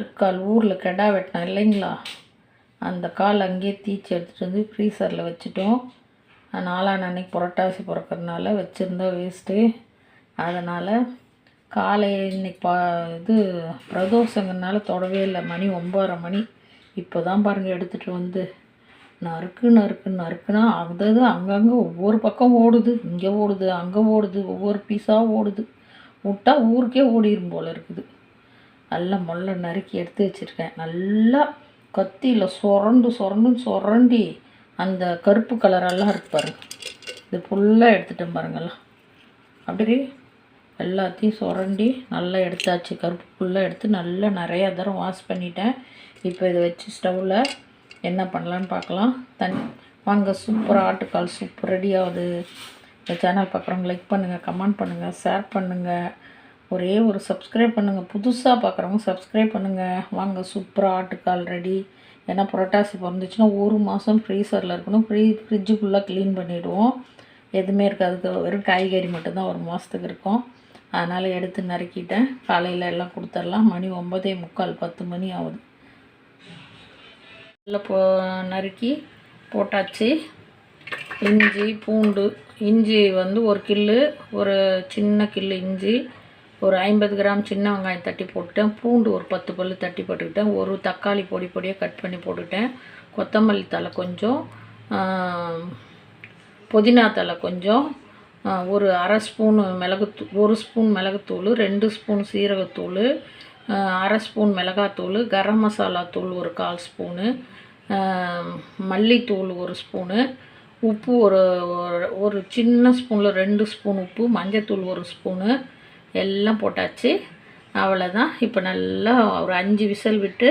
ஆட்டுக்கால் ஊரில் கெடா வெட்டினேன் இல்லைங்களா? அந்த கால் அங்கேயே தீச்சு எடுத்துகிட்டு வந்து ஃப்ரீசரில் வச்சுட்டோம். நாளான அன்னைக்கு புரட்டாசி பிறக்கறதுனால வச்சுருந்தா வேஸ்ட்டு அதனால் காலை இன்னைக்கு பா இது பிரதோஷங்கிறனால தொடவே இல்லை. மணி ஒம்பதரை மணி. இப்போ தான் பாருங்கள் எடுத்துகிட்டு வந்து. நறுக்கு நறுக்கு நறுக்குன்னா அது அது அங்கங்கே ஒவ்வொரு பக்கம் ஓடுது. இங்கே ஓடுது அங்கே ஓடுது ஒவ்வொரு பீஸாக ஓடுது. விட்டா ஊருக்கே ஓடிடும் போல் இருக்குது. நல்லா முள்ள நறுக்கி எடுத்து வச்சுருக்கேன். நல்லா கத்தியில் சுரண்டு சுரண்டுன்னு சுரண்டி அந்த கருப்பு கலரெல்லாம் இருக்கு பாருங்கள் இது ஃபுல்லாக எடுத்துட்டேன் பாருங்கள்லாம் அப்படி எல்லாத்தையும் சுரண்டி நல்லா எடுத்தாச்சு. கருப்பு ஃபுல்லாக எடுத்து நல்லா நிறையா தரம் வாஷ் பண்ணிட்டேன். இப்போ இதை வச்சு ஸ்டவ்வில் என்ன பண்ணலான்னு பார்க்கலாம். தண்ணி வாங்க சூப்பராக ஆட்டுக்கால் சூப்பர் ரெடி ஆகுது. இந்த சேனல் பார்க்குறவங்க லைக் பண்ணுங்கள் கமெண்ட் பண்ணுங்கள் ஷேர் பண்ணுங்கள் ஒரே ஒரு சப்ஸ்கிரைப் பண்ணுங்கள் புதுசாக பார்க்குறவங்க சப்ஸ்கிரைப் பண்ணுங்கள் வாங்க சூப்பராக ஆட்டுக்கால் ரெடி ஏன்னா புரட்டாசி பிறந்துச்சுன்னா ஒரு மாதம் ஃப்ரீசரில் இருக்கணும். ஃப்ரீ ஃப்ரிட்ஜுக்குள்ளே க்ளீன் பண்ணிவிடுவோம் எதுவுமே இருக்காது. வெறும் காய்கறி மட்டும்தான் ஒரு மாதத்துக்கு இருக்கும். அதனால் எடுத்து நறுக்கிட்டேன். காலையில் எல்லாம் கொடுத்துர்லாம் மணி ஒம்பதே முக்கால் பத்து மணி ஆகுது. நல்லா போ நறுக்கி போட்டாச்சு. இஞ்சி பூண்டு இஞ்சி வந்து ஒரு கில்லு ஒரு சின்ன கில்லு இஞ்சி ஒரு ஐம்பது கிராம் சின்ன வெங்காயம் தட்டி போட்டுட்டேன். பூண்டு ஒரு பத்து பல்லு தட்டி போட்டுக்கிட்டேன். ஒரு தக்காளி பொடி பொடியாக கட் பண்ணி போட்டுக்கிட்டேன் கொத்தமல்லி தழை கொஞ்சம் புதினா தழை கொஞ்சம் ஒரு அரை ஸ்பூனு மிளகுத்தூ ஒரு ஸ்பூன் மிளகுத்தூள் ரெண்டு ஸ்பூன் சீரகத்தூள் அரை ஸ்பூன் மிளகாத்தூள் கரம் மசாலா தூள் ஒரு கால் ஸ்பூனு மல்லித்தூள் ஒரு ஸ்பூனு உப்பு ஒரு ஒரு- ஒரு சின்ன ஸ்பூனில் ரெண்டு ஸ்பூன் உப்பு மஞ்சத்தூள் ஒரு ஸ்பூனு எல்லாம் போட்டாச்சு. அவ்வளோதான் இப்போ நல்லா ஒரு அஞ்சு விசில் விட்டு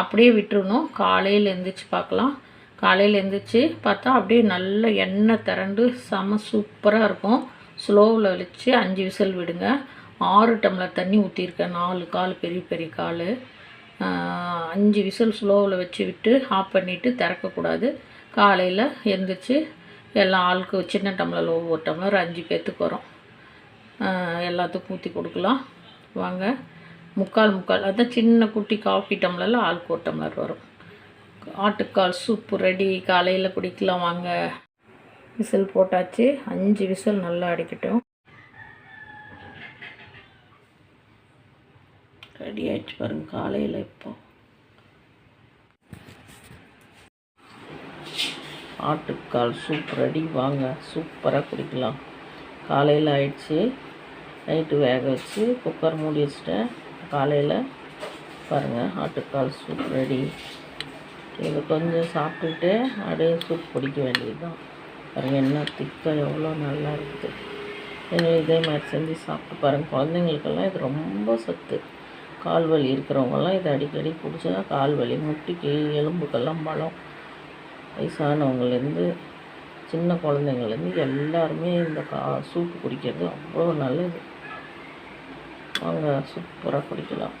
அப்படியே விட்டுருணும் காலையில் எழுந்திரிச்சு பார்க்கலாம். காலையில் எழுந்திரிச்சு பார்த்தா அப்படியே நல்ல எண்ணெய் திரண்டு செம சூப்பராக இருக்கும். ஸ்லோவில் வச்சு அஞ்சு விசில் விடுங்க. ஆறு டம்ளர் தண்ணி ஊற்றிருக்கேன் நாலு கால் பெரிய பெரிய கால். அஞ்சு விசில் ஸ்லோவில் வச்சு விட்டு ஆஃப் பண்ணிவிட்டு திறக்கக்கூடாது. காலையில் எழுந்திரிச்சு எல்லாம் ஆளுக்கு சின்ன டம்ளர் ஒவ்வொரு டம்ளர் அஞ்சு பேர்த்துக்கு வரும். எல்லாத்துக்கும் ஊற்றி கொடுக்கலாம். வாங்க. முக்கால் முக்கால். அதான் சின்ன குட்டி காஃபி டம்ளரில் ஆளுக்கு ஒரு டம்ளர் வரும். ஆட்டுக்கால் சூப்பு ரெடி காலையில் குடிக்கலாம். வாங்க. விசில் போட்டாச்சு. அஞ்சு விசில் நல்லா அடிக்கட்டும். ரெடி ஆயிடுச்சு பாருங்க. காலையில் இப்போ. ஆட்டுக்கால் சூப் ரெடி வாங்க. சூப்பராக குடிக்கலாம். காலையில் ஆயிடுச்சு. நைட்டு வேக வச்சு குக்கர் மூடி வச்சுட்டேன். காலையில் பாருங்கள் ஆட்டுக்கால் சூப் ரெடி இதை கொஞ்சம் சாப்பிட்டுட்டு அப்படியே சூப் குடிக்க வேண்டியது தான் பாருங்கள் என்ன திக்காக எவ்வளோ நல்லா இருக்குது. எனவே இதே மாதிரி செஞ்சு சாப்பிட்டு பாருங்கள் குழந்தைங்களுக்கெல்லாம் இது ரொம்ப சத்து. கால் வலி இருக்கிறவங்கெல்லாம் இதை அடிக்கடி பிடிச்சா கால் வலி முட்டிக்கு எலும்புக்கெல்லாம் பலம். வயசானவங்கலேருந்து சின்ன குழந்தைங்கள்லேருந்து எல்லாருமே இந்த கா சூப்பு குடிக்கிறது அவ்வளோ நல்லது. அவங்க சூப்பராக குடிக்கலாம்.